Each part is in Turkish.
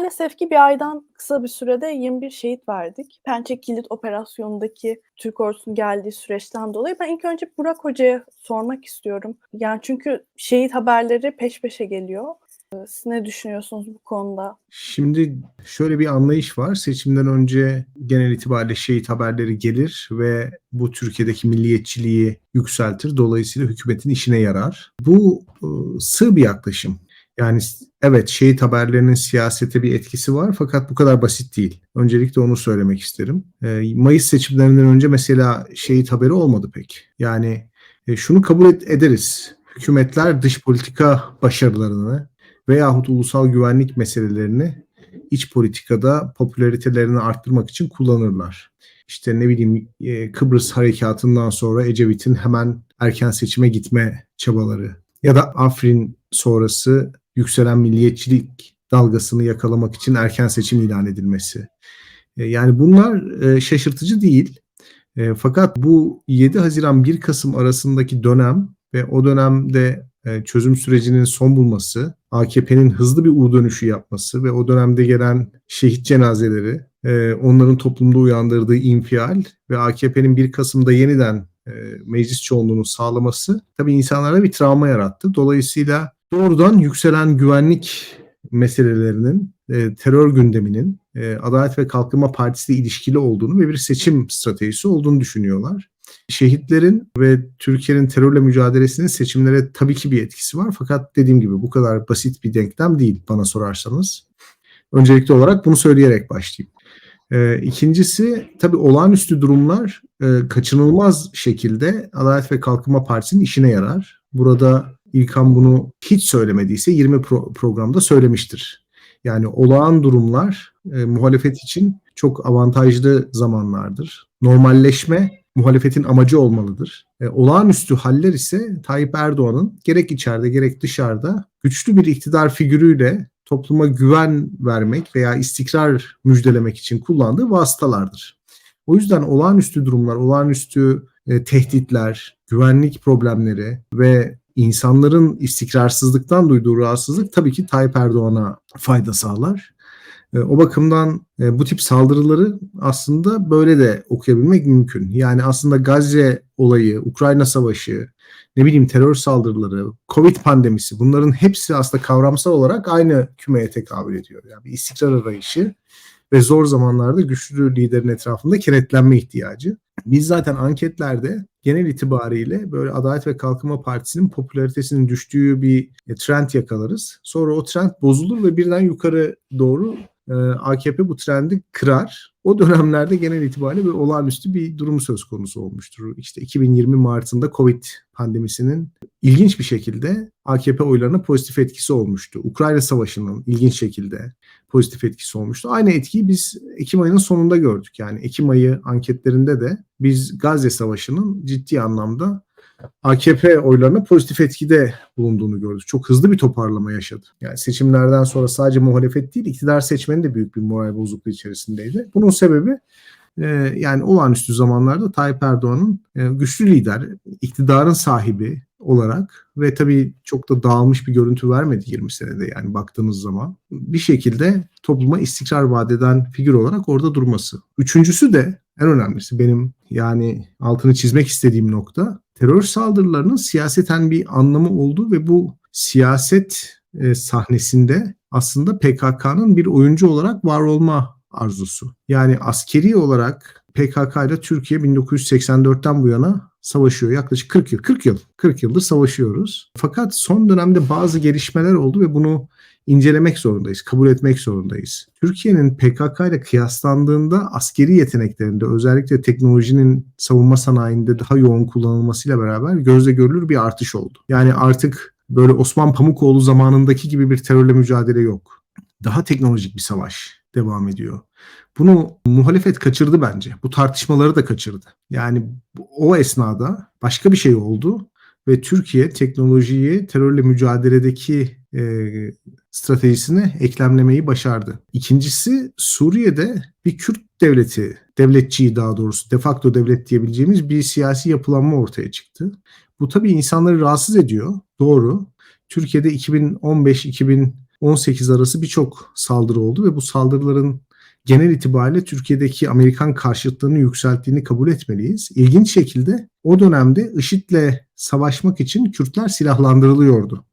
maalesef ki bir aydan kısa bir sürede 21 şehit verdik. Pençe Kilit operasyonundaki Türk ordusunun geldiği süreçten dolayı ben ilk önce Burak Hoca'ya sormak istiyorum. Yani çünkü şehit haberleri peş peşe geliyor. Siz ne düşünüyorsunuz bu konuda? Şimdi şöyle bir anlayış var. Seçimden önce genel itibariyle şehit haberleri gelir ve bu Türkiye'deki milliyetçiliği yükseltir. Dolayısıyla hükümetin işine yarar. Bu ıı, sığ bir yaklaşım. Yani evet şehit haberlerinin siyasete bir etkisi var fakat bu kadar basit değil. Öncelikle onu söylemek isterim. E, Mayıs seçimlerinden önce mesela şehit haberi olmadı pek. Yani e, şunu kabul ederiz. Hükümetler dış politika başarılarını veyahut ulusal güvenlik meselelerini iç politikada popülaritelerini arttırmak için kullanırlar. İşte ne bileyim e, Kıbrıs harekatından sonra Ecevit'in hemen erken seçime gitme çabaları ya da Afrin sonrası yükselen milliyetçilik dalgasını yakalamak için erken seçim ilan edilmesi. E, yani bunlar e, şaşırtıcı değil. Fakat bu 7 Haziran 1 Kasım arasındaki dönem ve o dönemde çözüm sürecinin son bulması AKP'nin hızlı bir U dönüşü yapması ve o dönemde gelen şehit cenazeleri, e, onların toplumda uyandırdığı infial ve AKP'nin 1 Kasım'da yeniden e, meclis çoğunluğunu sağlaması tabii insanlara bir travma yarattı. Dolayısıyla doğrudan yükselen güvenlik meselelerinin, e, terör gündeminin e, Adalet ve Kalkınma Partisi ile ilişkili olduğunu ve bir seçim stratejisi olduğunu düşünüyorlar. Şehitlerin ve Türkiye'nin terörle mücadelesinin seçimlere tabii ki bir etkisi var. Fakat dediğim gibi bu kadar basit bir denklem değil bana sorarsanız. Öncelikli olarak bunu söyleyerek başlayayım. Ee, ikincisi tabii olağanüstü durumlar e, kaçınılmaz şekilde Adalet ve Kalkınma Partisi'nin işine yarar. Burada İlkan bunu hiç söylemediyse 20 pro- programda söylemiştir. Yani olağan durumlar e, muhalefet için çok avantajlı zamanlardır. Normalleşme muhalefetin amacı olmalıdır. E, olağanüstü haller ise Tayyip Erdoğan'ın gerek içeride gerek dışarıda güçlü bir iktidar figürüyle topluma güven vermek veya istikrar müjdelemek için kullandığı vasıtalardır. O yüzden olağanüstü durumlar, olağanüstü e, tehditler, güvenlik problemleri ve insanların istikrarsızlıktan duyduğu rahatsızlık tabii ki Tayyip Erdoğan'a fayda sağlar. E, o bakımdan e, bu tip saldırıları aslında böyle de okuyabilmek mümkün. Yani aslında Gazze olayı, Ukrayna savaşı, ne bileyim terör saldırıları, Covid pandemisi bunların hepsi aslında kavramsal olarak aynı kümeye tekabül ediyor. Yani bir istikrar arayışı ve zor zamanlarda güçlü liderin etrafında kenetlenme ihtiyacı. Biz zaten anketlerde genel itibariyle böyle Adalet ve Kalkınma Partisi'nin popülaritesinin düştüğü bir trend yakalarız. Sonra o trend bozulur ve birden yukarı doğru AKP bu trendi kırar. O dönemlerde genel itibariyle bir olağanüstü bir durum söz konusu olmuştur. İşte 2020 Mart'ında Covid pandemisinin ilginç bir şekilde AKP oylarına pozitif etkisi olmuştu. Ukrayna Savaşı'nın ilginç şekilde pozitif etkisi olmuştu. Aynı etkiyi biz Ekim ayının sonunda gördük. Yani Ekim ayı anketlerinde de biz Gazze Savaşı'nın ciddi anlamda AKP oylarına pozitif etkide bulunduğunu gördük. Çok hızlı bir toparlama yaşadı. Yani seçimlerden sonra sadece muhalefet değil, iktidar seçmeni de büyük bir moral bozukluğu içerisindeydi. Bunun sebebi e, yani olağanüstü zamanlarda Tayyip Erdoğan'ın e, güçlü lider, iktidarın sahibi olarak ve tabii çok da dağılmış bir görüntü vermedi 20 senede yani baktığımız zaman bir şekilde topluma istikrar vadeden figür olarak orada durması. Üçüncüsü de en önemlisi benim yani altını çizmek istediğim nokta terör saldırılarının siyaseten bir anlamı olduğu ve bu siyaset e, sahnesinde aslında PKK'nın bir oyuncu olarak var olma arzusu. Yani askeri olarak PKK ile Türkiye 1984'ten bu yana savaşıyor. Yaklaşık 40 yıl, 40 yıl, 40 yıldır savaşıyoruz. Fakat son dönemde bazı gelişmeler oldu ve bunu incelemek zorundayız, kabul etmek zorundayız. Türkiye'nin PKK ile kıyaslandığında askeri yeteneklerinde özellikle teknolojinin savunma sanayinde daha yoğun kullanılmasıyla beraber gözle görülür bir artış oldu. Yani artık böyle Osman Pamukoğlu zamanındaki gibi bir terörle mücadele yok. Daha teknolojik bir savaş devam ediyor. Bunu muhalefet kaçırdı bence. Bu tartışmaları da kaçırdı. Yani o esnada başka bir şey oldu ve Türkiye teknolojiyi terörle mücadeledeki e, stratejisine eklemlemeyi başardı. İkincisi Suriye'de bir Kürt devleti, devletçiyi daha doğrusu de facto devlet diyebileceğimiz bir siyasi yapılanma ortaya çıktı. Bu tabii insanları rahatsız ediyor. Doğru. Türkiye'de 2015-2000 18 arası birçok saldırı oldu ve bu saldırıların genel itibariyle Türkiye'deki Amerikan karşıtlığını yükselttiğini kabul etmeliyiz. İlginç şekilde o dönemde IŞİD'le savaşmak için Kürtler silahlandırılıyordu.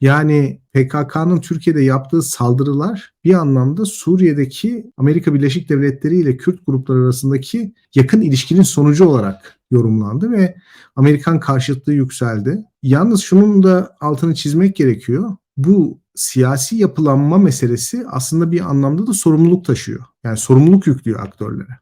Yani PKK'nın Türkiye'de yaptığı saldırılar bir anlamda Suriye'deki Amerika Birleşik Devletleri ile Kürt grupları arasındaki yakın ilişkinin sonucu olarak yorumlandı ve Amerikan karşıtlığı yükseldi. Yalnız şunun da altını çizmek gerekiyor. Bu siyasi yapılanma meselesi aslında bir anlamda da sorumluluk taşıyor. Yani sorumluluk yüklüyor aktörlere.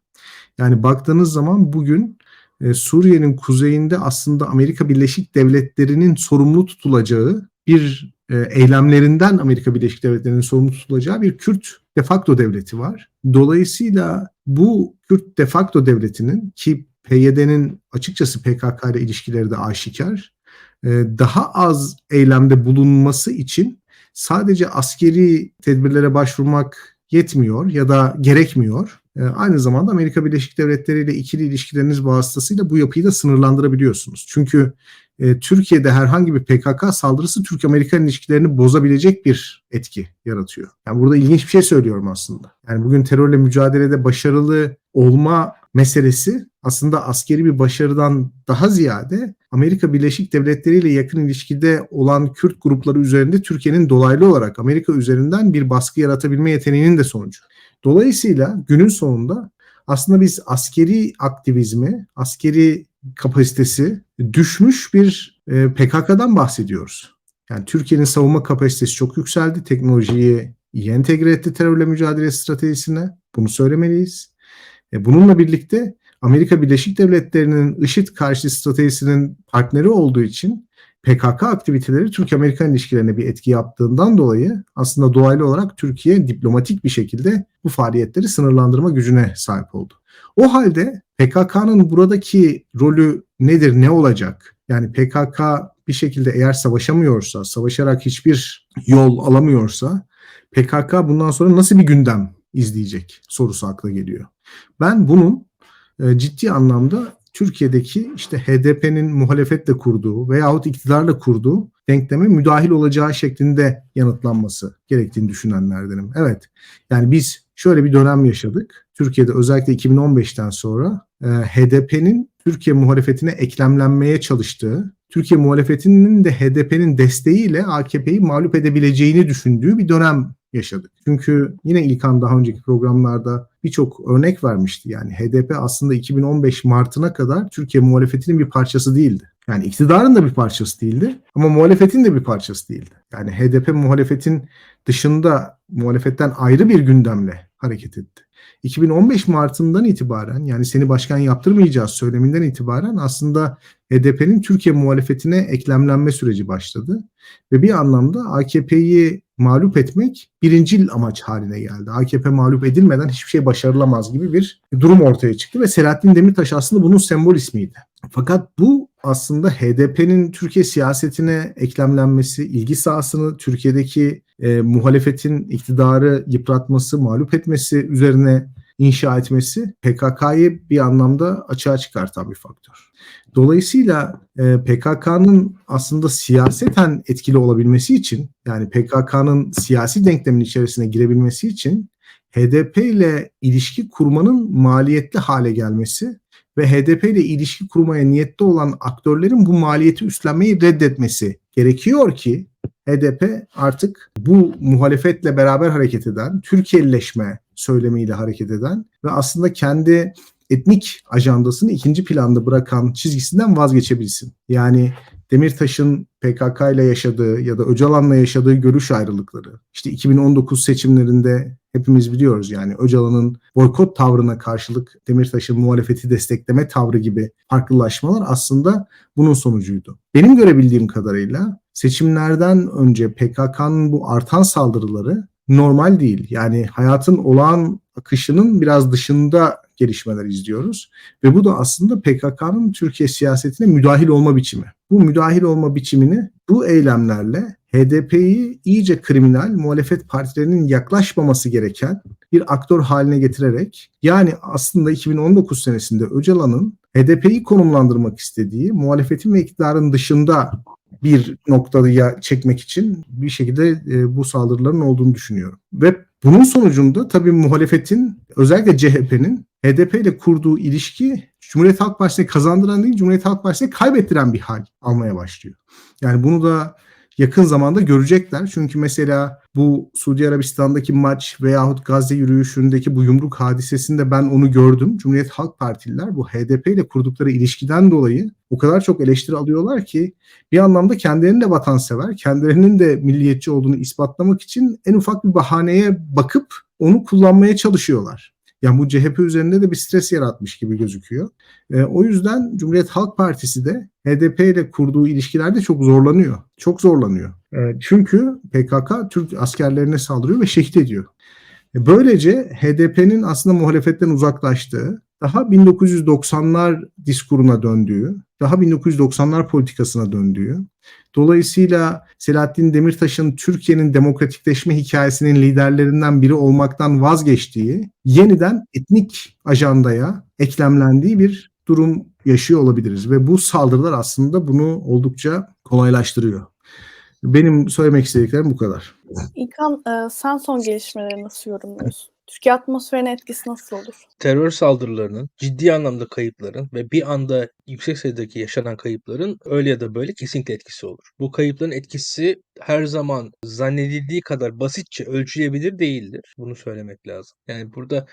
Yani baktığınız zaman bugün e, Suriye'nin kuzeyinde aslında Amerika Birleşik Devletleri'nin sorumlu tutulacağı bir e, eylemlerinden Amerika Birleşik Devletleri'nin sorumlu tutulacağı bir Kürt de facto devleti var. Dolayısıyla bu Kürt de facto devletinin ki PYD'nin açıkçası PKK ile ilişkileri de aşikar e, daha az eylemde bulunması için sadece askeri tedbirlere başvurmak yetmiyor ya da gerekmiyor. E, aynı zamanda Amerika Birleşik Devletleri ile ikili ilişkileriniz vasıtasıyla bu yapıyı da sınırlandırabiliyorsunuz. Çünkü e, Türkiye'de herhangi bir PKK saldırısı Türk-Amerikan ilişkilerini bozabilecek bir etki yaratıyor. Yani burada ilginç bir şey söylüyorum aslında. Yani bugün terörle mücadelede başarılı olma meselesi aslında askeri bir başarıdan daha ziyade Amerika Birleşik Devletleri ile yakın ilişkide olan Kürt grupları üzerinde Türkiye'nin dolaylı olarak Amerika üzerinden bir baskı yaratabilme yeteneğinin de sonucu. Dolayısıyla günün sonunda aslında biz askeri aktivizmi, askeri kapasitesi düşmüş bir e, PKK'dan bahsediyoruz. Yani Türkiye'nin savunma kapasitesi çok yükseldi. Teknolojiyi iyi entegre etti terörle mücadele stratejisine. Bunu söylemeliyiz. E, bununla birlikte Amerika Birleşik Devletleri'nin IŞİD karşı stratejisinin partneri olduğu için PKK aktiviteleri Türk-Amerikan ilişkilerine bir etki yaptığından dolayı aslında dolaylı olarak Türkiye diplomatik bir şekilde bu faaliyetleri sınırlandırma gücüne sahip oldu. O halde PKK'nın buradaki rolü nedir, ne olacak? Yani PKK bir şekilde eğer savaşamıyorsa, savaşarak hiçbir yol alamıyorsa PKK bundan sonra nasıl bir gündem izleyecek sorusu akla geliyor. Ben bunun e, ciddi anlamda Türkiye'deki işte HDP'nin muhalefetle kurduğu veyahut iktidarla kurduğu denkleme müdahil olacağı şeklinde yanıtlanması gerektiğini düşünenlerdenim. Evet yani biz şöyle bir dönem yaşadık. Türkiye'de özellikle 2015'ten sonra e, HDP'nin Türkiye muhalefetine eklemlenmeye çalıştığı, Türkiye muhalefetinin de HDP'nin desteğiyle AKP'yi mağlup edebileceğini düşündüğü bir dönem yaşadık. Çünkü yine İlkan daha önceki programlarda birçok örnek vermişti. Yani HDP aslında 2015 Mart'ına kadar Türkiye muhalefetinin bir parçası değildi. Yani iktidarın da bir parçası değildi ama muhalefetin de bir parçası değildi. Yani HDP muhalefetin dışında muhalefetten ayrı bir gündemle hareket etti. 2015 Mart'ından itibaren yani seni başkan yaptırmayacağız söyleminden itibaren aslında HDP'nin Türkiye muhalefetine eklemlenme süreci başladı. Ve bir anlamda AKP'yi mağlup etmek birincil amaç haline geldi. AKP mağlup edilmeden hiçbir şey başarılamaz gibi bir durum ortaya çıktı ve Selahattin Demirtaş aslında bunun sembol ismiydi. Fakat bu aslında HDP'nin Türkiye siyasetine eklemlenmesi, ilgi sahasını Türkiye'deki e, muhalefetin iktidarı yıpratması, mağlup etmesi üzerine inşa etmesi PKK'yı bir anlamda açığa çıkartan bir faktör. Dolayısıyla e, PKK'nın aslında siyaseten etkili olabilmesi için yani PKK'nın siyasi denklemin içerisine girebilmesi için HDP ile ilişki kurmanın maliyetli hale gelmesi ve HDP ile ilişki kurmaya niyetli olan aktörlerin bu maliyeti üstlenmeyi reddetmesi gerekiyor ki HDP artık bu muhalefetle beraber hareket eden, Türkiye'lileşme söylemiyle hareket eden ve aslında kendi etnik ajandasını ikinci planda bırakan çizgisinden vazgeçebilsin. Yani Demirtaş'ın PKK ile yaşadığı ya da Öcalan'la yaşadığı görüş ayrılıkları. İşte 2019 seçimlerinde hepimiz biliyoruz yani Öcalan'ın boykot tavrına karşılık Demirtaş'ın muhalefeti destekleme tavrı gibi farklılaşmalar aslında bunun sonucuydu. Benim görebildiğim kadarıyla seçimlerden önce PKK'nın bu artan saldırıları normal değil. Yani hayatın olağan akışının biraz dışında gelişmeler izliyoruz. Ve bu da aslında PKK'nın Türkiye siyasetine müdahil olma biçimi. Bu müdahil olma biçimini bu eylemlerle HDP'yi iyice kriminal muhalefet partilerinin yaklaşmaması gereken bir aktör haline getirerek yani aslında 2019 senesinde Öcalan'ın HDP'yi konumlandırmak istediği muhalefetin ve iktidarın dışında bir noktaya çekmek için bir şekilde e, bu saldırıların olduğunu düşünüyorum. Ve bunun sonucunda tabii muhalefetin özellikle CHP'nin HDP ile kurduğu ilişki Cumhuriyet Halk Partisi'ne kazandıran değil Cumhuriyet Halk Partisi'ne kaybettiren bir hal almaya başlıyor. Yani bunu da yakın zamanda görecekler. Çünkü mesela bu Suudi Arabistan'daki maç veyahut Gazze yürüyüşündeki bu yumruk hadisesinde ben onu gördüm. Cumhuriyet Halk Partililer bu HDP ile kurdukları ilişkiden dolayı o kadar çok eleştiri alıyorlar ki bir anlamda kendilerini de vatansever, kendilerinin de milliyetçi olduğunu ispatlamak için en ufak bir bahaneye bakıp onu kullanmaya çalışıyorlar. Yani bu CHP üzerinde de bir stres yaratmış gibi gözüküyor. E, o yüzden Cumhuriyet Halk Partisi de HDP ile kurduğu ilişkilerde çok zorlanıyor. Çok zorlanıyor. E, çünkü PKK Türk askerlerine saldırıyor ve şehit ediyor. E, böylece HDP'nin aslında muhalefetten uzaklaştığı, daha 1990'lar diskuruna döndüğü, daha 1990'lar politikasına döndüğü, dolayısıyla Selahattin Demirtaş'ın Türkiye'nin demokratikleşme hikayesinin liderlerinden biri olmaktan vazgeçtiği, yeniden etnik ajandaya eklemlendiği bir durum yaşıyor olabiliriz ve bu saldırılar aslında bunu oldukça kolaylaştırıyor. Benim söylemek istediklerim bu kadar. İlkan e, sen son gelişmeleri nasıl yorumluyorsun? Türkiye atmosferine etkisi nasıl olur? terör saldırılarının, ciddi anlamda kayıpların ve bir anda yüksek sayıdaki yaşanan kayıpların öyle ya da böyle kesinlikle etkisi olur. Bu kayıpların etkisi her zaman zannedildiği kadar basitçe ölçülebilir değildir. Bunu söylemek lazım. Yani burada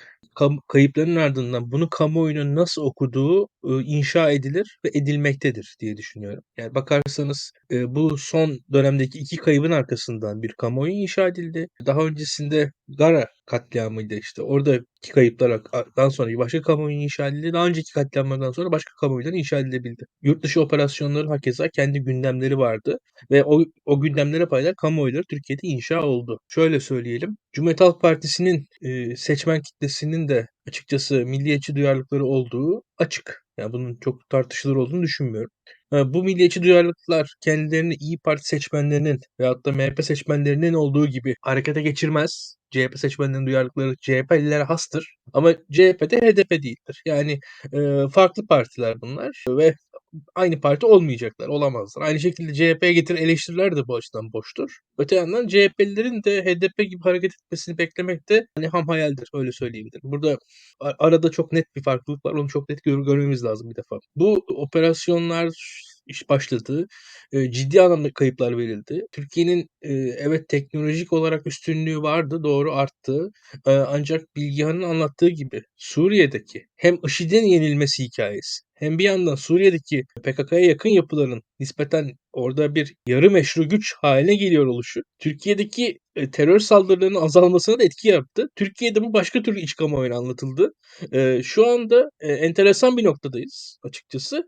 kayıpların ardından bunu kamuoyunun nasıl okuduğu inşa edilir ve edilmektedir diye düşünüyorum. Yani bakarsanız bu son dönemdeki iki kaybın arkasından bir kamuoyu inşa edildi. Daha öncesinde Gara katliamıydı işte. Oradaki kayıplardan sonra başka kamuoyu inşa edildi. Daha önceki katliamlardan sonra başka kamuoyları inşa edilebildi. Yurt dışı operasyonları hakeza kendi gündemleri vardı ve o, o gündemlere paylayan kamuoyları Türkiye'de inşa oldu. Şöyle söyleyelim. Cumhuriyet Halk Partisi'nin e, seçmen kitlesinin de açıkçası milliyetçi duyarlılıkları olduğu açık. Yani bunun çok tartışılır olduğunu düşünmüyorum. Ha, Bu milliyetçi duyarlılıklar kendilerini İyi Parti seçmenlerinin veyahut da MHP seçmenlerinin olduğu gibi harekete geçirmez. CHP seçmenlerinin duyarlılıkları CHP'lilere hastır. Ama CHP de HDP değildir. Yani e, farklı partiler bunlar ve aynı parti olmayacaklar, olamazlar. Aynı şekilde CHP'ye getir eleştiriler de bu açıdan boştur. Öte yandan CHP'lilerin de HDP gibi hareket etmesini beklemek de hani ham hayaldir öyle söyleyebilirim. Burada arada çok net bir farklılık var. Onu çok net gör- görmemiz lazım bir defa. Bu operasyonlar iş başladı. Ciddi anlamda kayıplar verildi. Türkiye'nin evet teknolojik olarak üstünlüğü vardı, doğru arttı. Ancak Bilgehan'ın anlattığı gibi Suriye'deki hem IŞİD'in yenilmesi hikayesi hem bir yandan Suriye'deki PKK'ya yakın yapıların nispeten orada bir yarı meşru güç haline geliyor oluşu Türkiye'deki terör saldırılarının azalmasına da etki yaptı. Türkiye'de bu başka türlü iç kamuoyuna anlatıldı. Şu anda enteresan bir noktadayız açıkçası.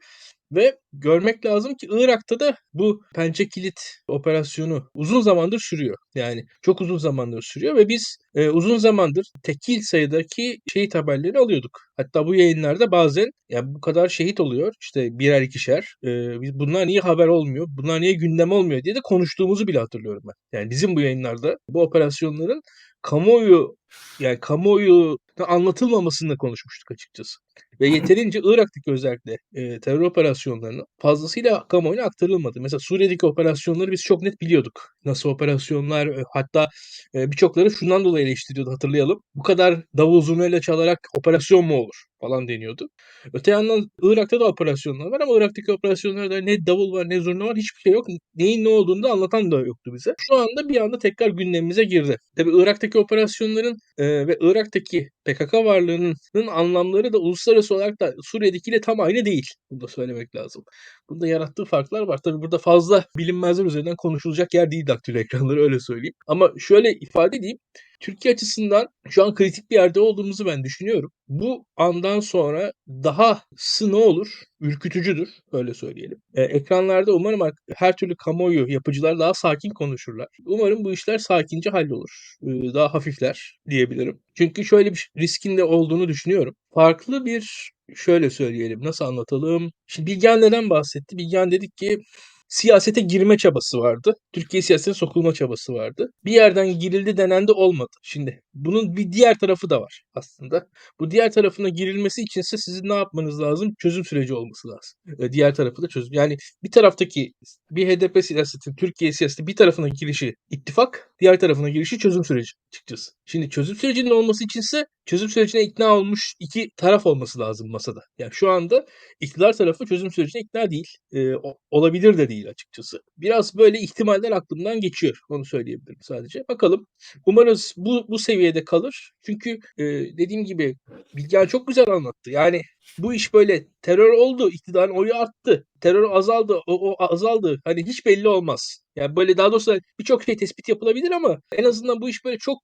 Ve görmek lazım ki Irak'ta da bu pençe kilit operasyonu uzun zamandır sürüyor. Yani çok uzun zamandır sürüyor ve biz e, uzun zamandır tekil sayıdaki şehit haberleri alıyorduk. Hatta bu yayınlarda bazen ya bu kadar şehit oluyor işte birer ikişer. E, biz bunlar niye haber olmuyor? Bunlar niye gündem olmuyor diye de konuştuğumuzu bile hatırlıyorum ben. Yani bizim bu yayınlarda bu operasyonların kamuoyu yani kamuoyu anlatılmamasını konuşmuştuk açıkçası. Ve yeterince Irak'taki özellikle e, terör operasyonlarının fazlasıyla kamuoyuna aktarılmadı. Mesela Suriye'deki operasyonları biz çok net biliyorduk. Nasıl operasyonlar e, hatta e, birçokları şundan dolayı eleştiriyordu hatırlayalım. Bu kadar davul zurnayla çalarak operasyon mu olur falan deniyordu. Öte yandan Irak'ta da operasyonlar var ama Irak'taki operasyonlarda ne davul var ne zurna var hiçbir şey yok. Neyin ne olduğunu da anlatan da yoktu bize. Şu anda bir anda tekrar gündemimize girdi. Tabi Irak'taki operasyonların e, ve Irak'taki PKK varlığının anlamları da uluslararası olarak da Suriye'dekiyle tam aynı değil. Bunu da söylemek lazım. Bunda yarattığı farklar var. Tabi burada fazla bilinmezler üzerinden konuşulacak yer değil daktilo ekranları öyle söyleyeyim. Ama şöyle ifade edeyim. Türkiye açısından şu an kritik bir yerde olduğumuzu ben düşünüyorum. Bu andan sonra daha ne olur? Ürkütücüdür. Öyle söyleyelim. Ee, ekranlarda umarım her türlü kamuoyu yapıcılar daha sakin konuşurlar. Umarım bu işler sakince hallolur. Ee, daha hafifler diyebilirim. Çünkü şöyle bir riskin de olduğunu düşünüyorum. Farklı bir şöyle söyleyelim nasıl anlatalım. Şimdi Bilgehan neden bahsetti? Bilgehan dedik ki siyasete girme çabası vardı. Türkiye siyasetine sokulma çabası vardı. Bir yerden girildi denen de olmadı. Şimdi bunun bir diğer tarafı da var aslında. Bu diğer tarafına girilmesi içinse sizin ne yapmanız lazım? Çözüm süreci olması lazım. Diğer tarafı da çözüm. Yani bir taraftaki bir HDP siyasetin Türkiye siyaseti bir tarafına girişi ittifak, diğer tarafına girişi çözüm süreci açıkçası. Şimdi çözüm sürecinin olması içinse çözüm sürecine ikna olmuş iki taraf olması lazım masada. Yani şu anda iktidar tarafı çözüm sürecine ikna değil. E, olabilir de değil açıkçası. Biraz böyle ihtimaller aklımdan geçiyor. Onu söyleyebilirim sadece. Bakalım. Umarız bu bu seviyede kalır. Çünkü e, dediğim gibi Bilgehan çok güzel anlattı. Yani bu iş böyle terör oldu, iktidarın oyu arttı. Terör azaldı, o, o azaldı. Hani hiç belli olmaz. Yani böyle daha doğrusu birçok şey tespit yapılabilir ama en azından bu iş böyle çok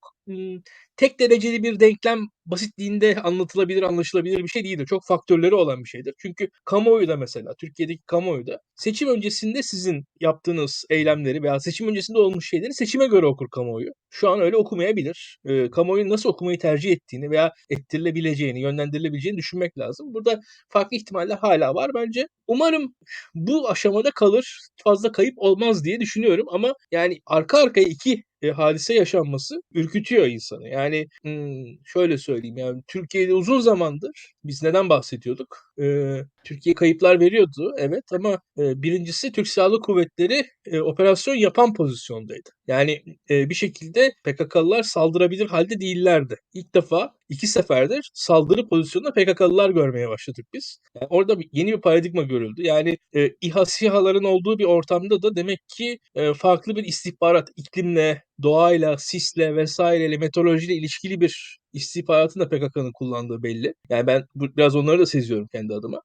tek dereceli bir denklem basitliğinde anlatılabilir, anlaşılabilir bir şey değildir. Çok faktörleri olan bir şeydir. Çünkü kamuoyu da mesela, Türkiye'deki kamuoyu da seçim öncesinde sizin yaptığınız eylemleri veya seçim öncesinde olmuş şeyleri seçime göre okur kamuoyu. Şu an öyle okumayabilir. Ee, kamuoyunun nasıl okumayı tercih ettiğini veya ettirilebileceğini, yönlendirilebileceğini düşünmek lazım. Burada farklı ihtimaller hala var bence. Umarım bu aşamada kalır. Fazla kayıp olmaz diye düşünüyorum ama yani arka arkaya iki e, hadise yaşanması ürkütüyor insanı. Yani hmm, şöyle söyleyeyim yani Türkiye'de uzun zamandır biz neden bahsediyorduk? Ee, Türkiye kayıplar veriyordu evet ama e, birincisi Türk Silahlı Kuvvetleri e, operasyon yapan pozisyondaydı. Yani e, bir şekilde PKK'lılar saldırabilir halde değillerdi. İlk defa iki seferdir saldırı pozisyonunda PKK'lılar görmeye başladık biz. Yani orada yeni bir paradigma görüldü. Yani e, İHA SİHA'ların olduğu bir ortamda da demek ki e, farklı bir istihbarat iklimle, doğayla, sisle vesaireyle, meteorolojiyle ilişkili bir istihbaratın da PKK'nın kullandığı belli. Yani ben bu, biraz onları da seziyorum kendi adıma.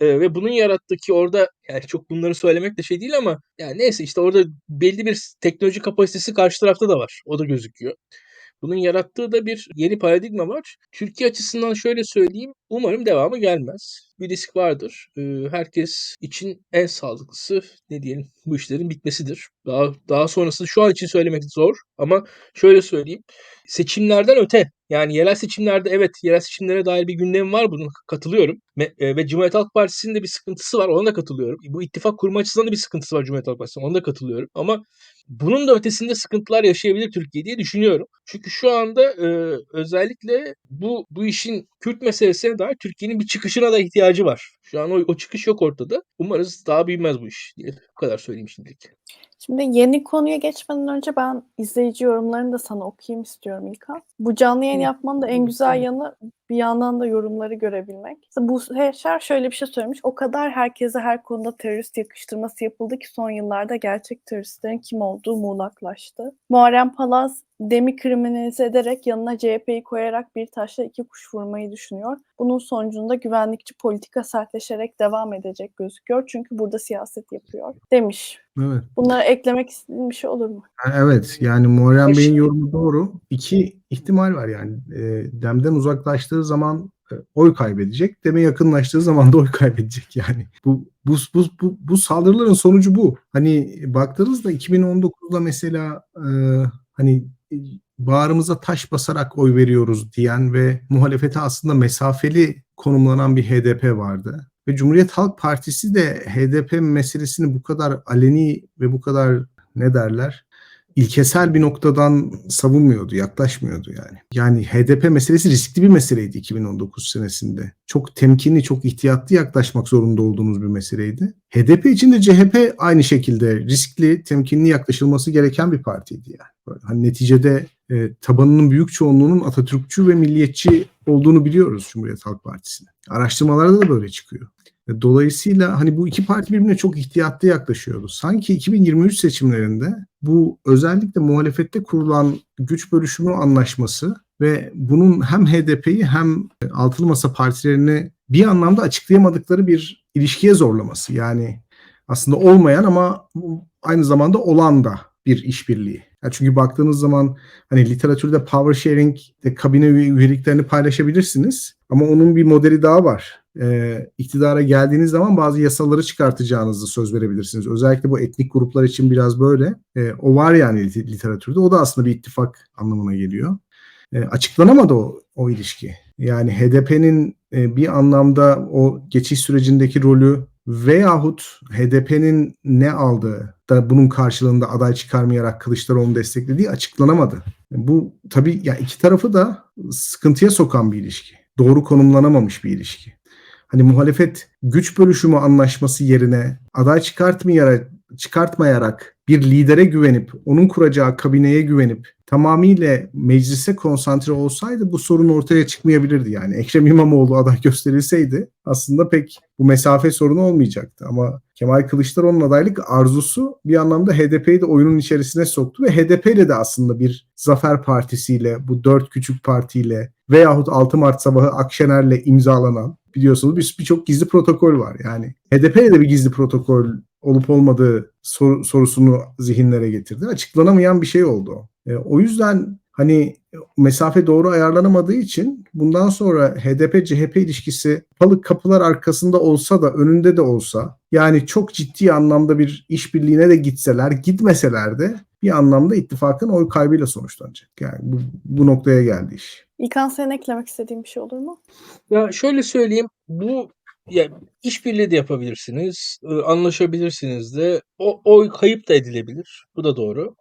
E, ve bunun yarattığı ki orada yani çok bunları söylemek de şey değil ama yani neyse işte orada belli bir teknoloji kapasitesi karşı tarafta da var. O da gözüküyor. Bunun yarattığı da bir yeni paradigma var. Türkiye açısından şöyle söyleyeyim. Umarım devamı gelmez. Bir risk vardır. Ee, herkes için en sağlıklısı ne diyelim bu işlerin bitmesidir. Daha daha sonrasını şu an için söylemek zor ama şöyle söyleyeyim. Seçimlerden öte yani yerel seçimlerde evet yerel seçimlere dair bir gündem var bunun katılıyorum. Ve, e, ve Cumhuriyet Halk Partisi'nin de bir sıkıntısı var ona da katılıyorum. Bu ittifak kurma açısından da bir sıkıntısı var Cumhuriyet Halk Partisi'nin ona da katılıyorum. Ama bunun da ötesinde sıkıntılar yaşayabilir Türkiye diye düşünüyorum. Çünkü şu anda e, özellikle bu bu işin Kürt meselesine dair Türkiye'nin bir çıkışına da ihtiyacı var. Şu an o, o çıkış yok ortada. Umarız daha büyümez bu iş diye. Bu kadar söyleyeyim şimdilik. Şimdi yeni konuya geçmeden önce ben izleyici yorumlarını da sana okuyayım istiyorum İlkan. Bu canlı yayın yapmanın da en güzel yanı bir yandan da yorumları görebilmek. Bu Heşer şöyle bir şey söylemiş. O kadar herkese her konuda terörist yakıştırması yapıldı ki son yıllarda gerçek teröristlerin kim olduğu muğlaklaştı. Muharrem Palaz Demi kriminalize ederek yanına CHP'yi koyarak bir taşla iki kuş vurmayı düşünüyor. Bunun sonucunda güvenlikçi politika sertleşerek devam edecek gözüküyor. Çünkü burada siyaset yapıyor demiş. Evet. Bunlara eklemek istediğin bir şey olur mu? Ha, Evet yani Muharrem Bey'in yorumu doğru. İki ihtimal var yani. E, Dem'den uzaklaştığı zaman e, oy kaybedecek. Dem'e yakınlaştığı zaman da oy kaybedecek yani. Bu bu bu bu, bu saldırıların sonucu bu. Hani baktığınızda 2019'da mesela e, hani e, bağrımıza taş basarak oy veriyoruz diyen ve muhalefete aslında mesafeli konumlanan bir HDP vardı. Ve Cumhuriyet Halk Partisi de HDP meselesini bu kadar aleni ve bu kadar ne derler ilkesel bir noktadan savunmuyordu, yaklaşmıyordu yani. Yani HDP meselesi riskli bir meseleydi 2019 senesinde. Çok temkinli, çok ihtiyatlı yaklaşmak zorunda olduğumuz bir meseleydi. HDP için de CHP aynı şekilde riskli, temkinli yaklaşılması gereken bir partiydi yani. Böyle, hani neticede e, tabanının büyük çoğunluğunun Atatürkçü ve milliyetçi olduğunu biliyoruz Cumhuriyet Halk Partisi'nin. Araştırmalarda da böyle çıkıyor. E, Dolayısıyla hani bu iki parti birbirine çok ihtiyatlı yaklaşıyordu. Sanki 2023 seçimlerinde bu özellikle muhalefette kurulan güç bölüşümü anlaşması ve bunun hem HDP'yi hem altılı masa partilerini bir anlamda açıklayamadıkları bir ilişkiye zorlaması. Yani aslında olmayan ama aynı zamanda olan da bir işbirliği. Yani çünkü baktığınız zaman hani literatürde power sharing de kabine üye- üyeliklerini paylaşabilirsiniz ama onun bir modeli daha var. Ee, iktidara geldiğiniz zaman bazı yasaları çıkartacağınızı söz verebilirsiniz. Özellikle bu etnik gruplar için biraz böyle. Ee, o var yani lit- literatürde. O da aslında bir ittifak anlamına geliyor. Ee, açıklanamadı o, o ilişki. Yani HDP'nin e, bir anlamda o geçiş sürecindeki rolü veyahut HDP'nin ne aldığı da bunun karşılığında aday çıkarmayarak Kılıçdaroğlu'nu desteklediği açıklanamadı. Bu tabii ya iki tarafı da sıkıntıya sokan bir ilişki. Doğru konumlanamamış bir ilişki. Hani muhalefet güç bölüşümü anlaşması yerine aday çıkartmayarak çıkartmayarak bir lidere güvenip onun kuracağı kabineye güvenip tamamıyla meclise konsantre olsaydı bu sorun ortaya çıkmayabilirdi yani. Ekrem İmamoğlu aday gösterilseydi aslında pek bu mesafe sorunu olmayacaktı ama Kemal Kılıçdaroğlu'nun adaylık arzusu bir anlamda HDP'yi de oyunun içerisine soktu ve HDP ile de aslında bir zafer partisiyle bu dört küçük partiyle veyahut 6 Mart sabahı Akşener'le imzalanan biliyorsunuz bir- birçok gizli protokol var. Yani HDP'ye de bir gizli protokol olup olmadığı sor- sorusunu zihinlere getirdi. Açıklanamayan bir şey oldu. E, o yüzden hani mesafe doğru ayarlanamadığı için bundan sonra HDP-CHP ilişkisi balık kapılar arkasında olsa da önünde de olsa yani çok ciddi anlamda bir işbirliğine de gitseler gitmeseler de bir anlamda ittifakın oy kaybıyla sonuçlanacak. Yani bu, bu noktaya geldi iş. İlkan senin eklemek istediğin bir şey olur mu? Ya şöyle söyleyeyim, bu ya işbirliği de yapabilirsiniz, e, anlaşabilirsiniz de, o oy kayıp da edilebilir. Bu da doğru.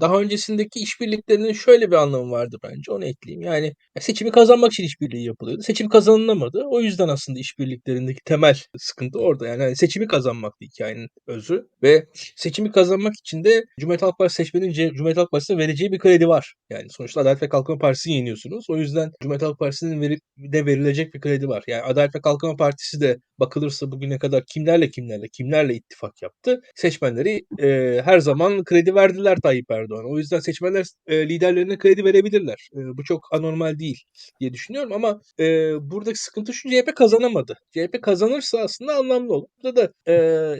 Daha öncesindeki işbirliklerinin şöyle bir anlamı vardı bence, onu ekleyeyim. Yani ya seçimi kazanmak için işbirliği yapılıyordu. Seçim kazanılamadı. O yüzden aslında işbirliklerindeki temel sıkıntı orada. Yani hani seçimi kazanmaktı hikayenin özü ve seçimi kazanmak için de Cumhuriyet Halk Partisi seçmenin Cumhuriyet Halk Partisi'ne vereceği bir kredi var. Yani sonuçta Adalet ve Kalkınma Partisi'ni yeniyorsunuz. O yüzden Cumhuriyet Halk Partisi'nin de verilecek bir kredi var. Yani Adalet ve Kalkınma Partisi de bakılırsa bugüne kadar kimlerle kimlerle kimlerle ittifak yaptı. Seçmenleri e, her zaman kredi verdiler Tayyip Erdoğan'a. O yüzden seçmenler e, liderlerine kredi verebilirler. E, bu çok anormal değil diye düşünüyorum ama e, buradaki sıkıntı şu CHP kazanamadı. CHP kazanırsa aslında anlamlı olur. Burada da e,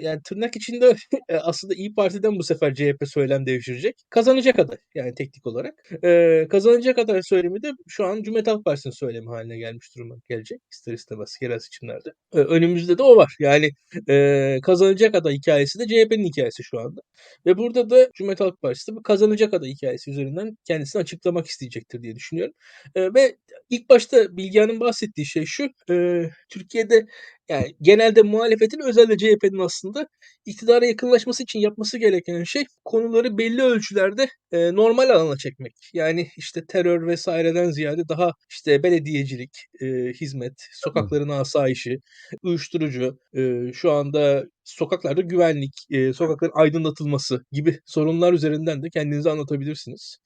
yani tırnak içinde e, aslında İyi Parti'den bu sefer CHP söylem devşirecek. Kazanacak aday yani teknik olarak. E, kazanacak aday söylemi de şu an Cumhuriyet Halk Partisi'nin söylemi haline gelmiş duruma gelecek ister istemez yerel seçimlerde. E, önümüzde de o var. Yani e, kazanacak aday hikayesi de CHP'nin hikayesi şu anda. Ve burada da Cumhuriyet Halk Partisi de bu kazanacak aday hikayesi üzerinden kendisini açıklamak isteyecektir diye düşünüyorum. E, ve ilk başta Bilgehan'ın bahsettiği şey şu. e, Türkiye'de yani genelde muhalefetin özellikle CHP'nin aslında iktidara yakınlaşması için yapması gereken şey konuları belli ölçülerde e, normal alana çekmek. Yani işte terör vesaireden ziyade daha işte belediyecilik, e, hizmet, sokakların asayişi, uyuşturucu, e, şu anda sokaklarda güvenlik, e, sokakların aydınlatılması gibi sorunlar üzerinden de kendinizi anlatabilirsiniz.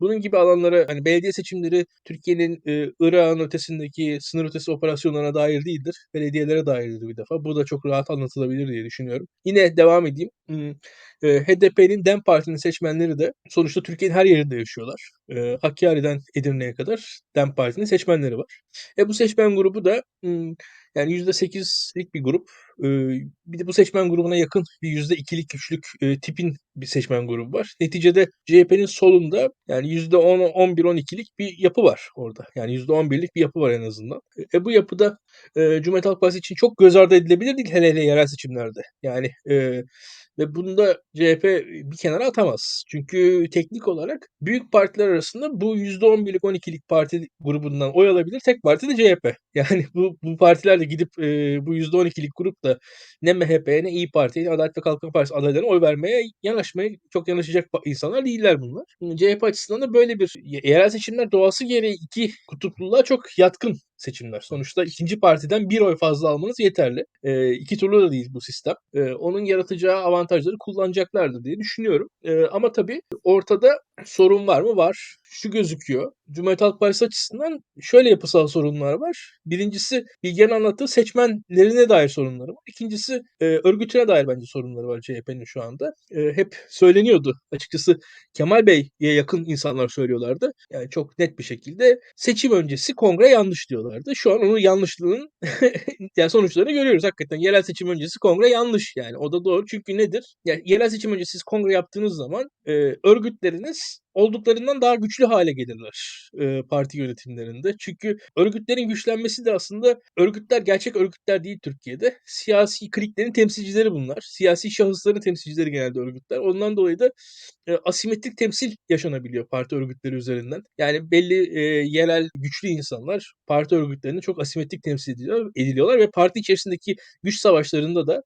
Bunun gibi alanlara hani belediye seçimleri Türkiye'nin e, Irak'ın ötesindeki sınır ötesi operasyonlarına dair değildir. Belediyelere dairdir bir defa. Bu da çok rahat anlatılabilir diye düşünüyorum. Yine devam edeyim. Hmm, e, HDP'nin DEM Parti'nin seçmenleri de sonuçta Türkiye'nin her yerinde yaşıyorlar. E, Hakkari'den Edirne'ye kadar DEM Parti'nin seçmenleri var. E bu seçmen grubu da hmm, yani %8'lik bir grup. E, bir de bu seçmen grubuna yakın bir %2'lik üçlük e, tipin bir seçmen grubu var. Neticede CHP'nin solunda yani %10, 11, 12'lik bir yapı var orada. Yani %11'lik bir yapı var en azından. E, bu yapıda e, Cumhuriyet Halk Partisi için çok göz ardı edilebilir değil hele hele yerel seçimlerde. Yani e, ve bunu da CHP bir kenara atamaz. Çünkü teknik olarak büyük partiler arasında bu %11'lik 12'lik parti grubundan oy alabilir tek parti de CHP. Yani bu, bu partiler de gidip e, bu %12'lik grup da ne MHP'ye ne İyi Parti'ye ne Adalet ve Kalkınma Partisi adaylarına oy vermeye yanaşmaya çok yanaşacak insanlar değiller bunlar. CHP açısından da böyle bir ye- yerel seçimler doğası gereği iki kutupluluğa çok yatkın seçimler. Sonuçta ikinci partiden bir oy fazla almanız yeterli. E, iki turlu da değil bu sistem. E, onun yaratacağı avantajları kullanacaklardır diye düşünüyorum. E, ama tabii ortada sorun var mı? Var. Şu gözüküyor. Cumhuriyet Halk Partisi açısından şöyle yapısal sorunlar var. Birincisi Bilge'nin anlattığı seçmenlerine dair sorunları var. İkincisi e, örgütüne dair bence sorunları var CHP'nin şu anda. E, hep söyleniyordu. Açıkçası Kemal Bey'e yakın insanlar söylüyorlardı. Yani çok net bir şekilde seçim öncesi kongre yanlış diyorlardı. Şu an onun yanlışlığının yani sonuçlarını görüyoruz. Hakikaten yerel seçim öncesi kongre yanlış yani. O da doğru. Çünkü nedir? Yani yerel seçim öncesi siz kongre yaptığınız zaman e, örgütleriniz olduklarından daha güçlü hale gelirler e, parti yönetimlerinde. Çünkü örgütlerin güçlenmesi de aslında örgütler gerçek örgütler değil Türkiye'de. Siyasi kliklerin temsilcileri bunlar. Siyasi şahısların temsilcileri genelde örgütler. Ondan dolayı da e, asimetrik temsil yaşanabiliyor parti örgütleri üzerinden. Yani belli e, yerel güçlü insanlar parti örgütlerini çok asimetrik temsil ediliyor, ediliyorlar ve parti içerisindeki güç savaşlarında da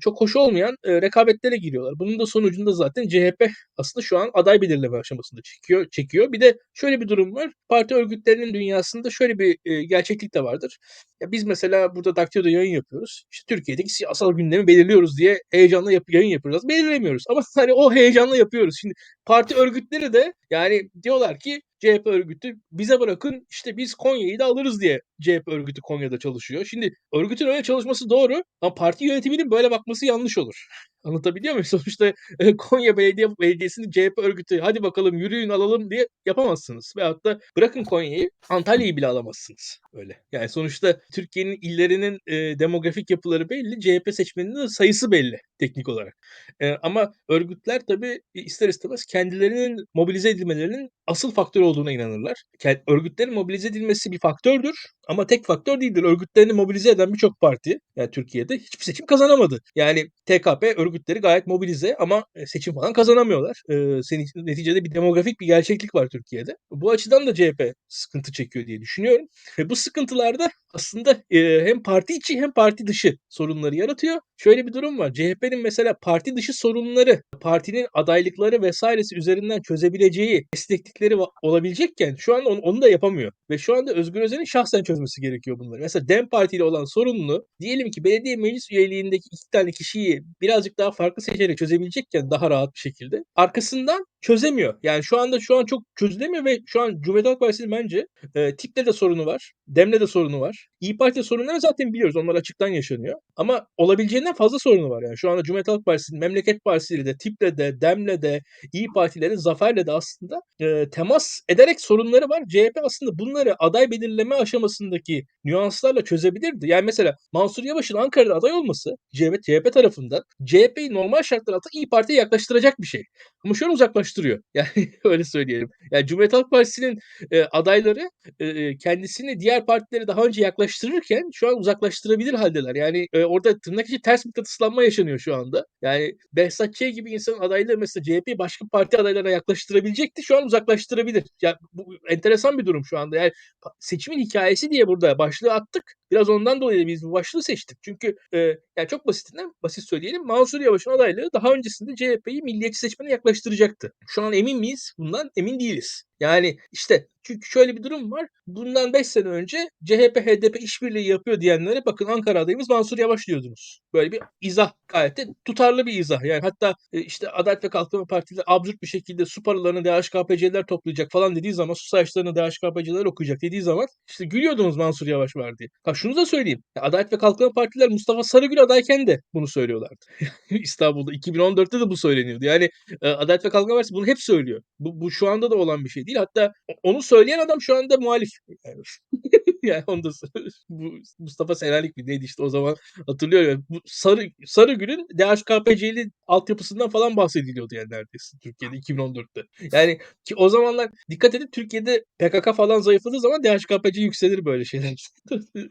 çok hoş olmayan rekabetlere giriyorlar. Bunun da sonucunda zaten CHP aslında şu an aday belirleme aşamasında çekiyor. çekiyor. Bir de şöyle bir durum var. Parti örgütlerinin dünyasında şöyle bir gerçeklik de vardır. Ya biz mesela burada Daktilo'da yayın yapıyoruz. İşte Türkiye'deki siyasal gündemi belirliyoruz diye heyecanla yap- yayın yapıyoruz. Belirlemiyoruz ama hani o heyecanla yapıyoruz. Şimdi parti örgütleri de yani diyorlar ki CHP örgütü bize bırakın işte biz Konya'yı da alırız diye CHP örgütü Konya'da çalışıyor. Şimdi örgütün öyle çalışması doğru ama parti yönetiminin böyle bakması yanlış olur. Anlatabiliyor muyum? Sonuçta e, Konya Belediye Belediyesi'nin CHP örgütü hadi bakalım yürüyün alalım diye yapamazsınız. Veyahut da bırakın Konya'yı Antalya'yı bile alamazsınız. Öyle. Yani sonuçta Türkiye'nin illerinin e, demografik yapıları belli. CHP seçmeninin sayısı belli teknik olarak. E, ama örgütler tabii ister istemez kendilerinin mobilize edilmelerinin asıl faktör olduğuna inanırlar. Örgütlerin mobilize edilmesi bir faktördür ama tek faktör değildir. Örgütlerini mobilize eden birçok parti yani Türkiye'de hiçbir seçim kazanamadı. Yani TKP örgütleri gayet mobilize ama e, seçim falan kazanamıyorlar. Ee, neticede bir demografik bir gerçeklik var Türkiye'de. Bu açıdan da CHP sıkıntı çekiyor diye düşünüyorum. Ve bu sıkıntılarda aslında e, hem parti içi hem parti dışı sorunları yaratıyor. Şöyle bir durum var. CHP'nin mesela parti dışı sorunları, partinin adaylıkları vesairesi üzerinden çözebileceği esneklikleri olabilecekken şu an onu, onu da yapamıyor. Ve şu anda Özgür Özel'in şahsen çözmesi gerekiyor bunları. Mesela DEM Parti ile olan sorununu diyelim ki belediye meclis üyeliğindeki iki tane kişiyi birazcık daha farklı seçerek çözebilecekken daha rahat bir şekilde arkasından çözemiyor. Yani şu anda şu an çok çözülemiyor ve şu an Cumhuriyet Halk Partisi'nin bence e, tiple de sorunu var. Demle de sorunu var. İyi Parti sorunları zaten biliyoruz. Onlar açıktan yaşanıyor. Ama olabileceğinden fazla sorunu var. Yani şu anda Cumhuriyet Halk Partisi'nin Memleket Partisi'yle de, Tiple de, Demle de, İyi Parti'yle Zafer'le de aslında e, temas ederek sorunları var. CHP aslında bunları aday belirleme aşamasındaki nüanslarla çözebilirdi. Yani mesela Mansur Yavaş'ın Ankara'da aday olması CHP, CHP tarafından CHP'yi normal şartlar altında İyi Parti'ye yaklaştıracak bir şey. Ama şu an uzaklaştırıyor. Yani öyle söyleyelim. Yani Cumhuriyet Halk Partisi'nin e, adayları e, kendisini diğer partilere daha önce yaklaştırırken şu an uzaklaştırabilir haldeler. Yani e, orada tırnak içi ters mıknatıslanma yaşanıyor şu anda. Yani Behzat Ç. gibi insanın adayları mesela CHP başka parti adaylarına yaklaştırabilecekti. Şu an uzaklaştırabilir. Ya bu enteresan bir durum şu anda. Yani seçimin hikayesi diye burada başlığı attık. Biraz ondan dolayı biz bu başlığı seçtik. Çünkü e, yani çok basitinden basit söyleyelim. Mansur Yavaş'ın adaylığı daha öncesinde CHP'yi milliyetçi seçmene yaklaştıracaktı. Şu an emin miyiz? Bundan emin değiliz. Yani işte çünkü şöyle bir durum var. Bundan 5 sene önce CHP HDP işbirliği yapıyor diyenlere bakın Ankara adayımız Mansur Yavaş diyordunuz. Böyle bir izah gayet de tutarlı bir izah. Yani hatta e, işte Adalet ve Kalkınma Partisi absürt bir şekilde su paralarını DHKPC'liler toplayacak falan dediği zaman su saçlarını DHKPC'liler okuyacak dediği zaman işte gülüyordunuz Mansur Yavaş var diye. Ha şunu da söyleyeyim. Adalet ve Kalkınma Partiler Mustafa Sarıgül adayken de bunu söylüyorlardı. İstanbul'da 2014'te de bu söyleniyordu. Yani e, Adalet ve Kalkınma Partisi bunu hep söylüyor. Bu, bu şu anda da olan bir şey değil. Hatta onu söyleyen adam şu anda muhalif. Yani, onu da bu Mustafa Selanik mi neydi işte o zaman hatırlıyorum. Yani bu Sarı Sarıgül'ün DHKPC'li altyapısından falan bahsediliyordu yani neredeyse Türkiye'de 2014'te. Yani ki o zamanlar dikkat edin Türkiye'de PKK falan zayıfladığı zaman DHKPC yükselir böyle şeyler.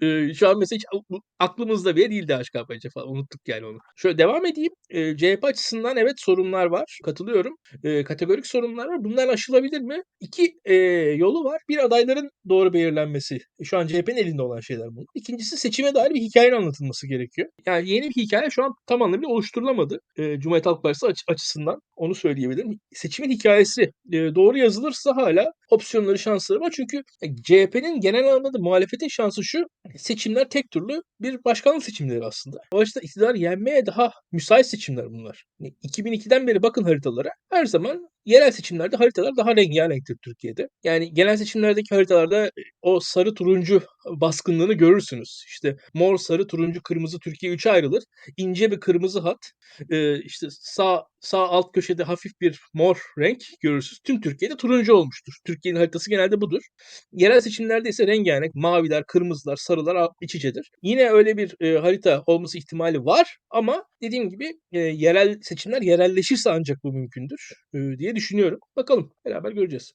Eee, Şu an mesela hiç aklımızda bile değil DHKPC falan. Unuttuk yani onu. Şöyle devam edeyim. Eee, CHP açısından evet sorunlar var. Katılıyorum. Eee, kategorik sorunlar var. Bunlar aşılabilir mi? İki eee, yolu var. Bir adayların doğru belirlenmesi. E, Şu an CHP'nin elinde olan şeyler bunlar. İkincisi seçime dair bir hikayenin anlatılması gerekiyor. Yani yeni bir hikaye şu an tam anlamıyla oluşturulamadı. Eee Cumhuriyet Halk Partisi aç- açısından onu söyleyebilirim. Seçimin hikayesi eee, doğru yazılırsa hala opsiyonları, şansları var. Çünkü e, CHP'nin genel anlamda muhalefetin şansı şu. Seçimler tek turlu bir başkanlık seçimleri aslında. O açıdan iktidar yenmeye daha müsait seçimler bunlar. Yani 2002'den beri bakın haritalara. Her zaman yerel seçimlerde haritalar daha rengarenktir Türkiye'de. Yani genel seçimlerdeki haritalarda e, o sarı turuncu baskınlığını görürsünüz. İşte mor, sarı, turuncu, kırmızı Türkiye üçe ayrılır. İnce bir kırmızı hat. e, işte sağ sağ alt köşede hafif bir mor renk görürsünüz. Tüm Türkiye'de turuncu olmuştur. Türkiye'nin haritası genelde budur. Yerel seçimlerde ise rengarenk maviler, kırmızılar, sarılar iç içedir. Yine öyle bir e, harita olması ihtimali var ama dediğim gibi e, yerel seçimler yerelleşirse ancak bu mümkündür e, diye düşünüyorum. Bakalım beraber göreceğiz.